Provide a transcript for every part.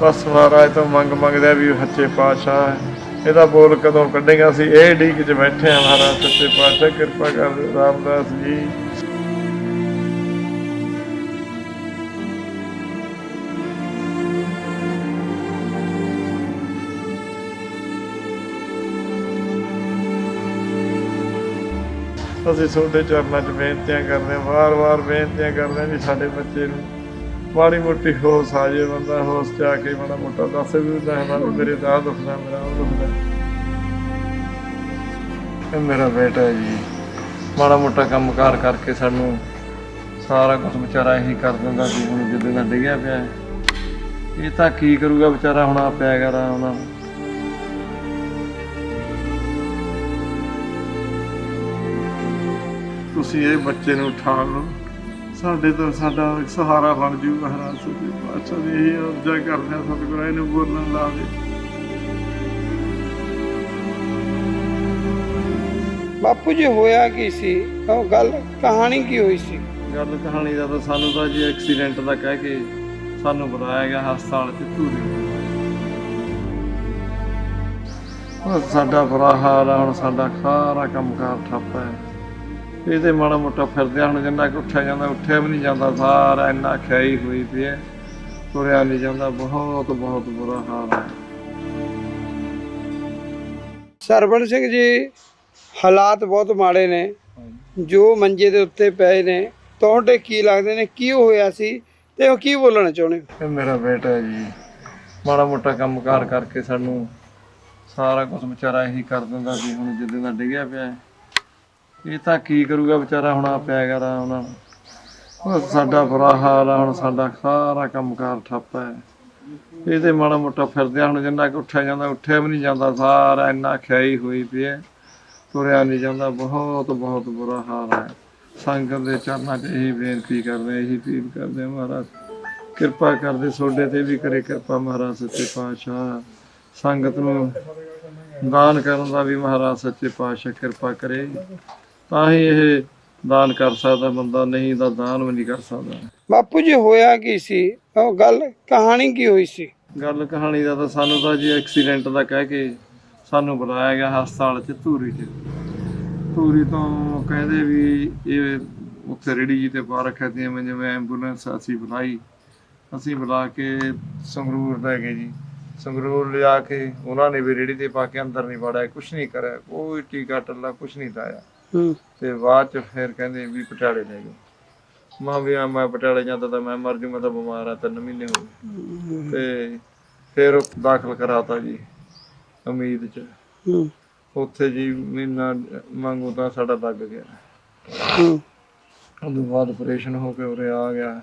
ਬਸ ਮਹਾਰਾਜ ਤੋਂ ਮੰਗ ਮੰਗਦੇ ਆ ਵੀ ਸੱਚੇ ਪਾਤਸ਼ਾਹ ਇਹਦਾ ਬੋਲ ਕਦੋਂ ਕੱਢੇਗਾ ਅਸੀਂ ਇਹ ਢੀਕ 'ਚ ਬੈਠੇ ਆ ਮਹਾਰਾਜ, ਸੱਚੇ ਪਾਤਸ਼ਾਹ, ਕਿਰਪਾ ਕਰ ਰਾਮਦਾਸ ਜੀ। ਅਸੀਂ ਤੁਹਾਡੇ ਚਰਨਾਂ 'ਚ ਬੇਨਤੀਆਂ ਕਰਦੇ ਹਾਂ, ਵਾਰ-ਵਾਰ ਬੇਨਤੀਆਂ ਕਰਦੇ ਹਾਂ ਵੀ ਸਾਡੇ ਬੱਚੇ ਨੂੰ ਮਾੜੀ ਮੋਟੀ ਹੋਸ਼ ਆ ਜੇ ਬੰਦਾ, ਹੋਸ਼ 'ਚ ਆ ਕੇ ਮਾੜਾ ਮੋਟਾ ਦੱਸ ਵੀ ਦੱਸਦਾ ਮੇਰੇ ਦਾ ਦੁਖਦਾ ਮੇਰਾ ਉਹ ਦੁਖਦਾ ਇਹ ਮੇਰਾ ਬੇਟਾ ਜੀ। ਮਾੜਾ ਮੋਟਾ ਕੰਮਕਾਰ ਕਰਕੇ ਸਾਨੂੰ ਸਾਰਾ ਕੁਝ ਵਿਚਾਰਾ ਇਹੀ ਕਰ ਦਿੰਦਾ ਸੀ ਹੁਣ ਜਿੱਦੇ ਦਾ ਡਿੱਗਿਆ ਪਿਆ ਇਹ ਤਾਂ ਕੀ ਕਰੂਗਾ ਵਿਚਾਰਾ, ਹੁਣ ਆ ਪਿਆ ਗਾ ਉਹਨਾਂ ਤੁਸੀਂ ਇਹ ਬੱਚੇ ਨੂੰ ਉਠਾ ਲਓ। ਸਾਡੇ ਤੋਂ ਸਾਡਾ ਸਹਾਰਾ ਬਣ ਜੂ ਮਹਾਰਾਜ ਸੱਚੇ ਪਾਤਸ਼ਾਹ ਦੀ ਇਹ ਅਰਜ਼ਾ ਕਰਦੇ ਹਾਂ ਸਤਿਗੁਰਾਂ ਇਹਨੂੰ ਬੋਲਣ ਲਾ ਦੇ। ਬਾਪੂ ਜੀ ਹੋਇਆ ਕੀ ਸੀ? ਉਹ ਗੱਲ ਕਹਾਣੀ ਕੀ ਹੋਈ ਸੀ? ਗੱਲ ਕਹਾਣੀ ਦਾ ਤਾਂ ਸਾਨੂੰ ਤਾਂ ਜੀ ਐਕਸੀਡੈਂਟ ਦਾ ਕਹਿ ਕੇ ਸਾਨੂੰ ਬੁਲਾਇਆ ਗਿਆ ਹਸਪਤਾਲ ਚ ਧੂਰੀ ਉਹ ਸਾਡਾ ਬੁਰਾ ਹਾਲ ਆ ਹੁਣ ਸਾਡਾ ਸਾਰਾ ਕੰਮਕਾਰ ਠੱਪ ਹੈ। ਇਹ ਤੇ ਮਾੜਾ ਮੋਟਾ ਫਿਰਦਿਆ ਹੁਣ ਜਿੰਨਾ ਕਿ ਉੱਠਿਆ ਜਾਂਦਾ ਉੱਠਿਆ ਵੀ ਨਹੀਂ ਜਾਂਦਾ ਸਾਰਾ ਇੰਨਾ ਖਿਆਈ ਹੋਈ ਪਈ ਹੈ ਤੁਰਿਆ ਨਹੀਂ ਜਾਂਦਾ ਬਹੁਤ ਬਹੁਤ ਬੁਰਾ ਹਾਲ ਹੈ ਸਰਵਣ ਸਿੰਘ ਜੀ ਹਾਲਾਤ ਬਹੁਤ ਮਾੜੇ ਨੇ ਜੋ ਮੰਜੇ ਦੇ ਉੱਤੇ ਪਏ ਨੇ ਤੁਹਾਡੇ ਕੀ ਲੱਗਦੇ ਨੇ ਕੀ ਹੋਇਆ ਸੀ ਤੇ ਉਹ ਕੀ ਬੋਲਣਾ ਚਾਹੁੰਦੇ ਹੋ? ਇਹ ਮੇਰਾ ਬੇਟਾ ਜੀ ਮਾੜਾ ਮੋਟਾ ਕੰਮਕਾਰ ਕਰਕੇ ਸਾਨੂੰ ਸਾਰਾ ਕੁਝ ਵਿਚਾਰਾ ਇਹੀ ਕਰ ਦਿੰਦਾ ਸੀ ਹੁਣ ਜਿੱਦੇ ਦਾ ਡਿੱਗਿਆ ਪਿਆ ਹੈ। ਇਹ ਤਾਂ ਕੀ ਕਰੂਗਾ ਵਿਚਾਰਾ ਹੁਣ ਆ ਪਿਆ ਗਾ ਆਰਾਮ ਨਾਲ। ਨੂੰ ਉਹ ਸਾਡਾ ਬੁਰਾ ਹਾਲ ਆ, ਹੁਣ ਸਾਡਾ ਸਾਰਾ ਕੰਮਕਾਰ ਠੱਪ ਹੈ। ਇਹ ਤੇ ਮਾੜਾ ਮੋਟਾ ਫਿਰਦਿਆ ਹੁਣ ਜਿੰਨਾ ਕਿ ਉੱਠਿਆ ਜਾਂਦਾ, ਉੱਠਿਆ ਵੀ ਨਹੀਂ ਜਾਂਦਾ, ਸਾਰਾ ਇੰਨਾ ਖਿਆਈ ਹੋਈ ਪਿਆ ਹੈ। ਤੁਰਿਆ ਨਹੀਂ ਜਾਂਦਾ, ਬਹੁਤ ਬਹੁਤ ਬੁਰਾ ਹਾਲ ਹੈ। ਸੰਗਤ ਦੇ ਚਰਨਾਂ 'ਚ ਇਹੀ ਬੇਨਤੀ ਕਰਦੇ ਇਹੀ ਅਪੀਲ ਕਰਦੇ ਮਹਾਰਾਜ। ਕਿਰਪਾ ਕਰਦੇ ਸੋਡੇ ਤੇ ਵੀ ਕਰੇ ਕਿਰਪਾ ਮਹਾਰਾਜ ਸੱਚੇ ਪਾਤਸ਼ਾਹ। ਸੰਗਤ ਨੂੰ ਦਾਨ ਕਰਨ ਦਾ ਵੀ ਮਹਾਰਾਜ ਸੱਚੇ ਪਾਤਸ਼ਾਹ ਕਿਰਪਾ ਕਰੇ। ਤਾਂ ਹੀ ਇਹ ਦਾਨ ਕਰ ਸਕਦਾ ਬੰਦਾ ਨਹੀਂ ਤਾਂ ਦਾਨ ਵੀ ਨਹੀਂ ਕਰ ਸਕਦਾ। ਬਾਪੂ ਜੀ ਹੋਇਆ ਕੀ ਸੀ? ਉਹ ਗੱਲ ਕਹਾਣੀ ਕੀ ਹੋਈ ਸੀ? ਗੱਲ ਕਹਾਣੀ ਦਾ ਤਾਂ ਸਾਨੂੰ ਤਾਂ ਜੀ ਐਕਸੀਡੈਂਟ ਦਾ ਕਹਿ ਕੇ ਸਾਨੂੰ ਬੁਲਾਇਆ ਗਿਆ ਹਸਪਤਾਲ 'ਚ ਧੂਰੀ 'ਚ ਧੂਰੀ ਤੋਂ ਕਹਿੰਦੇ ਵੀ ਇਹ ਉੱਥੇ ਰੇੜੀ ਜੀ ਤੇ ਪਾ ਰੱਖਿਆ ਤੇ ਐਵੇਂ ਜਿਵੇਂ ਐਂਬੂਲੈਂਸ ਅਸੀਂ ਬੁਲਾਈ। ਅਸੀਂ ਬੁਲਾ ਕੇ ਸੰਗਰੂਰ ਲੈ ਗਏ ਜੀ। ਸੰਗਰੂਰ ਲਿਆ ਕੇ ਉਹਨਾਂ ਨੇ ਵੀ ਰੇੜੀ ਤੇ ਪਾ ਕੇ ਅੰਦਰ ਨਹੀਂ ਵੜਿਆ ਕੁਛ ਨਹੀਂ ਕਰਿਆ ਕੋਈ ਟੀਕਾ ਟੱਲਾ ਕੁਛ ਨਹੀਂ ਲਾਇਆ। ਹੂੰ। ਤੇ ਬਾਅਦ ਚ ਫਿਰ ਕਹਿੰਦੇ ਵੀ ਪਟਿਆਲੇ ਲੈ ਜਾਓ। ਮਾਂ ਵੀ ਆ ਮੈਂ ਪਟਿਆਲੇ ਜਾਂਦਾ ਤਾਂ ਮੈਂ ਮਰ ਜੂ ਮੈਂ ਤਾਂ ਬਿਮਾਰ ਆ ਤਿੰਨ ਮਹੀਨੇ ਹੋ ਗਏ। ਤੇ ਫਿਰ ਉਹ ਦਾਖਲ ਕਰਾਤਾ ਜੀ ਉਮੀਦ ਚ। ਹੂੰ। ਉੱਥੇ ਜੀ ਮਹੀਨਾ ਮੰਗੂ ਤਾਂ ਸਾਡਾ ਲੱਗ ਗਿਆ। ਹੂੰ। ਉਦੋਂ ਬਾਅਦ ਆਪਰੇਸ਼ਨ ਹੋ ਕੇ ਉਰੇ ਆ ਗਿਆ।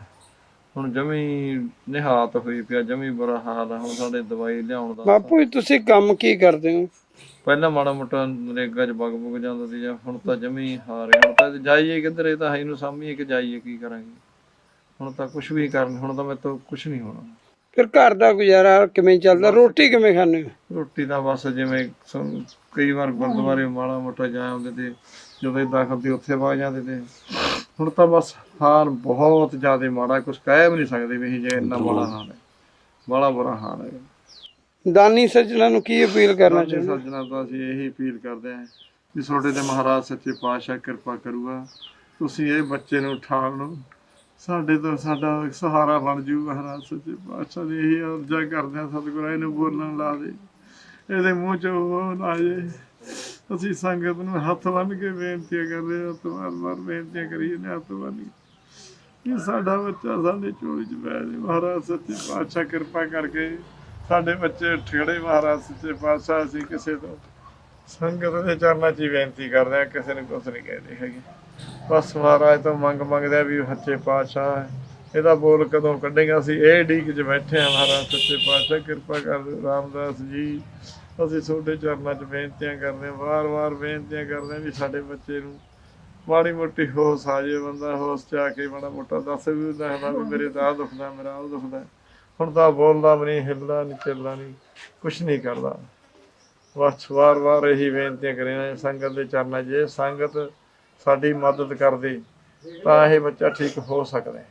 ਹੁਣ ਜਮੀ ਨਿਹਾਤ ਹੋਈ ਪਿਆ ਜਮੀ ਬੁਰਾ ਹਾਲ ਆ ਹੁਣ ਸਾਡੇ ਦਵਾਈ ਲਿਆਉਣ ਦਾ ਬਾਪੂ ਜੀ ਤੁਸੀਂ ਕੰਮ ਕੀ ਕਰਦੇ ਹੋ? ਪਹਿਲਾਂ ਮਾੜਾ ਮੋਟਾ ਨਰੇਗਾ ਚ ਬਗ ਬੁਗ ਜਾਂਦਾ ਸੀ ਜਾਂ ਹੁਣ ਤਾਂ ਜਮੀ ਹਾਰੇ ਹੁਣ ਤਾਂ ਜਾਈਏ ਕਿੱਧਰ ਇਹ ਤਾਂ ਹੈ ਨੂੰ ਸਾਹਮਣੇ ਕਿ ਜਾਈਏ ਕੀ ਕਰਾਂਗੇ? ਹੁਣ ਤਾਂ ਕੁਝ ਵੀ ਕਰਨ ਹੁਣ ਤਾਂ ਮੇਰੇ ਤੋਂ ਕੁਝ ਨਹੀਂ ਹੋਣਾ। ਫਿਰ ਘਰ ਦਾ ਗੁਜ਼ਾਰਾ ਕਿਵੇਂ ਚੱਲਦਾ? ਰੋਟੀ ਕਿਵੇਂ ਖਾਂਦੇ ਹੋ? ਰੋਟੀ ਦਾ ਬਸ ਜਿਵੇਂ ਕਈ ਵਾਰ ਗੁਰਦੁਆਰੇ ਮਾੜਾ ਮੋਟਾ ਜਾ ਆਉਂਦੇ ਤੇ ਜਦੋਂ ਇਹ ਦਾਖਲ ਤੇ ਉੱਥੇ ਵਾ ਜਾਂਦੇ ਤੇ ਹੁਣ ਤਾਂ ਬਸ ਹਾਲ ਬਹੁਤ ਜ਼ਿਆਦਾ ਮਾੜਾ ਕੁਝ ਕਹਿ ਵੀ ਨਹੀਂ ਸਕਦੇ ਵੀ ਇਹ ਜੇ ਇੰਨਾ ਮਾੜਾ ਹਾਲ ਹੈ। ਬੜਾ ਬੁਰਾ ਹਾਲ ਹੈ। ਦਾਨੀ ਸੱਜਣਾ ਨੂੰ ਕੀ ਅਪੀਲ ਕਰਨਾ ਚਾਹੁੰਦੇ? ਸੱਜਣਾ ਤੋਂ ਅਸੀਂ ਇਹੀ ਅਪੀਲ ਕਰਦੇ ਹਾਂ ਕਿ ਤੁਹਾਡੇ ਤੇ ਮਹਾਰਾਜ ਸੱਚੇ ਪਾਤਸ਼ਾਹ ਕਿਰਪਾ ਕਰੂਗਾ। ਤੁਸੀਂ ਇਹ ਬੱਚੇ ਨੂੰ ਉਠਾ ਲਓ। ਸਾਡੇ ਤੋਂ ਸਾਡਾ ਸਹਾਰਾ ਬਣ ਜੂ ਮਹਾਰਾਜ ਸੱਚੇ ਪਾਤਸ਼ਾਹ ਦੀ। ਇਹੀ ਅਰਜ਼ਾ ਕਰਦੇ ਹਾਂ ਸਤਿਗੁਰਾਂ ਇਹਨੂੰ ਬੋਲਣ ਲਾ ਦੇ। ਇਹਦੇ ਮੂੰਹ ਚੋਂ ਨਾ ਜੇ ਅਸੀਂ ਸੰਗਤ ਨੂੰ ਹੱਥ ਬੰਨ ਕੇ ਬੇਨਤੀ ਕਰਦੇ ਹਾਂ ਹੱਥ ਵਾਰ ਵਾਰ ਬੇਨਤੀਆਂ ਕਰੀਏ ਨੇ ਹੱਥ ਬੰਨ ਕੇ ਇਹ ਸਾਡਾ ਬੱਚਾ ਸਾਡੇ ਚੋਰੀ 'ਚ ਬਹਿ ਜੇ, ਮਹਾਰਾਜ ਸੱਚੇ ਪਾਤਸ਼ਾਹ ਕਿਰਪਾ ਕਰਕੇ ਸਾਡੇ ਬੱਚੇ ਠੇੜੇ ਮਹਾਰਾਜ ਸੱਚੇ ਪਾਤਸ਼ਾਹ, ਅਸੀਂ ਕਿਸੇ ਤੋਂ ਸੰਗਤ ਦੇ ਚਰਨਾਂ 'ਚ ਹੀ ਬੇਨਤੀ ਕਰਦੇ ਹਾਂ, ਕਿਸੇ ਨੂੰ ਕੁਛ ਨਹੀਂ ਕਹਿੰਦੇ ਹੈਗੇ। ਬਸ ਮਹਾਰਾਜ ਤੋਂ ਮੰਗ ਮੰਗਦੇ ਆ ਵੀ ਸੱਚੇ ਪਾਤਸ਼ਾਹ ਇਹਦਾ ਬੋਲ ਕਦੋਂ ਕੱਢੇਗਾ? ਅਸੀਂ ਇਹ ਢੀਕ 'ਚ ਬੈਠੇ ਆ ਮਹਾਰਾਜ ਸੱਚੇ ਪਾਤਸ਼ਾਹ, ਕਿਰਪਾ ਕਰ ਰਾਮਦਾਸ ਜੀ। ਅਸੀਂ ਤੁਹਾਡੇ ਚਰਨਾਂ 'ਚ ਬੇਨਤੀਆਂ ਕਰਦੇ ਹਾਂ, ਵਾਰ-ਵਾਰ ਬੇਨਤੀਆਂ ਕਰਦੇ ਹਾਂ ਵੀ ਸਾਡੇ ਬੱਚੇ ਨੂੰ ਮਾੜੀ ਮੋਟੀ ਹੋਸ਼ ਆ ਜੇ ਬੰਦਾ, ਹੋਸ਼ 'ਚ ਆ ਕੇ ਮਾੜਾ ਮੋਟਾ ਦੱਸ ਵੀ ਦੱਸਦਾ ਵੀ ਮੇਰੇ ਤਾਂ ਆਹ ਦੁਖਦਾ ਮੇਰਾ ਉਹ ਦੁਖਦਾ ਹੁਣ ਤਾਂ ਬੋਲਦਾ ਵੀ ਨਹੀਂ, ਹਿੱਲਦਾ ਨਹੀਂ, ਚੱਲਦਾ ਨਹੀਂ, ਕੁਛ ਨਹੀਂ ਕਰਦਾ। ਬਸ ਵਾਰ-ਵਾਰ ਇਹੀ ਬੇਨਤੀਆਂ ਕਰੀਆਂ ਸੰਗਤ ਦੇ ਚਰਨਾਂ 'ਚ, ਜੇ ਸੰਗਤ ਸਾਡੀ ਮਦਦ ਕਰਦੇ ਤਾਂ ਇਹ ਬੱਚਾ ਠੀਕ ਹੋ ਸਕਦਾ ਹੈ।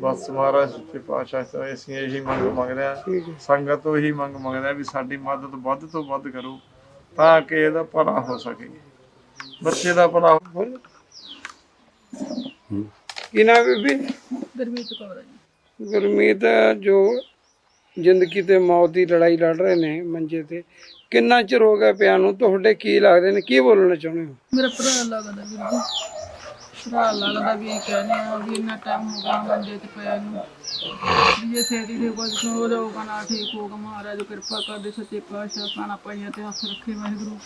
ਬਸ ਮਹਾਰਾਜ ਸੱਚੇ ਪਾਤਸ਼ਾਹ ਤੋਂ ਅਸੀਂ ਇਹੀ ਮੰਗ ਮੰਗਦੇ ਆ ਸੰਗਤ ਤੋਂ ਇਹੀ ਮੰਗ ਮੰਗਦੇ ਆ ਵੀ ਸਾਡੀ ਮਦਦ ਵੱਧ ਤੋਂ ਵੱਧ ਕਰੋ ਤਾਂ ਕਿ ਇਹਦਾ ਭਲਾ ਹੋ ਸਕੇ। ਬੱਚੇ ਦਾ ਭਲਾ ਕੀ ਨਾਮ ਬੀਬੀ? ਗੁਰਮੀਤ ਕੌਰ ਜੀ। ਗੁਰਮੀਤ ਜੋ ਜ਼ਿੰਦਗੀ ਤੇ ਮੌਤ ਦੀ ਲੜਾਈ ਲੜ ਰਹੇ ਨੇ ਮੰਜੇ ਤੇ ਕਿੰਨਾ ਚਿਰ ਹੋ ਗਿਆ ਪਿਆ ਨੂੰ? ਤੁਹਾਡੇ ਕੀ ਲੱਗਦੇ ਨੇ? ਕੀ ਬੋਲਣਾ ਚਾਹੁੰਦੇ ਹੋ? ਮੇਰਾ ਭਰਾ ਲੱਗਦਾ ਵੀਰ ਜੀ। ਭਰਾ ਦਾ ਵੀ ਇਹ ਕਹਿੰਦੇ ਆ ਵੀ ਇੰਨਾ ਟਾਈਮ ਹੋ ਗਿਆ ਮੰਜੇ ਤੇ ਪਿਆ ਨੂੰ। ਵੀ ਇਹ ਛੇਤੀ ਦੇ ਕੁਝ ਹੋ ਜਾਊਗਾ ਨਾ ਠੀਕ ਹੋਊਗਾ, ਮਹਾਰਾਜ ਕਿਰਪਾ ਕਰਦੇ, ਸੱਚੇ ਪਾਤਸ਼ਾਹ ਖਾਣਾ ਪਾਈਆਂ ਤੇ ਹੱਥ ਰੱਖੇ ਵਾਹਿਗੁਰੂ।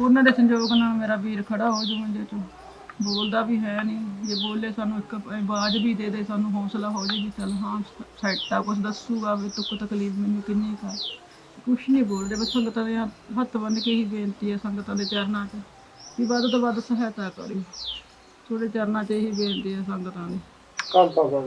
ਉਹਨਾਂ ਦੇ ਸੰਜੋਗ ਨਾਲ ਮੇਰਾ ਵੀਰ ਖੜਾ ਹੋ ਜੂ ਮੰਜੇ ਤੋਂ ਬੋਲਦਾ ਵੀ ਹੈ ਨਹੀਂ। ਜੇ ਬੋਲੇ ਸਾਨੂੰ ਇੱਕ ਆਵਾਜ਼ ਵੀ ਦੇ ਦੇ, ਸਾਨੂੰ ਹੌਸਲਾ ਹੋ ਜੇ ਵੀ ਚੱਲ ਹਾਂ ਸੈੱਟਾ ਕੁਝ ਦੱਸੂਗਾ ਵੀ ਤੁੱਕ ਤਕਲੀਫ ਮੈਨੂੰ ਕਿੰਨੀ ਕਾ ਕੁਛ ਨਹੀਂ ਬੋਲਦੇ, ਬਸ ਸੰਗਤਾਂ ਦੇ ਹੱਥ ਬੰਨ ਕੇ ਹੀ ਬੇਨਤੀ ਹੈ ਸੰਗਤਾਂ ਦੇ ਚਰਨਾਂ 'ਚ ਵੀ ਵੱਧ ਤੋਂ ਵੱਧ ਸਹਾਇਤਾ ਕਰੀ। ਤੁਹਾਡੇ ਚਰਨਾਂ 'ਚ ਇਹੀ ਬੇਨਤੀ ਹੈ ਸੰਗਤਾਂ ਦੀ। ਕਾਲ ਪਾਉਂਦਾ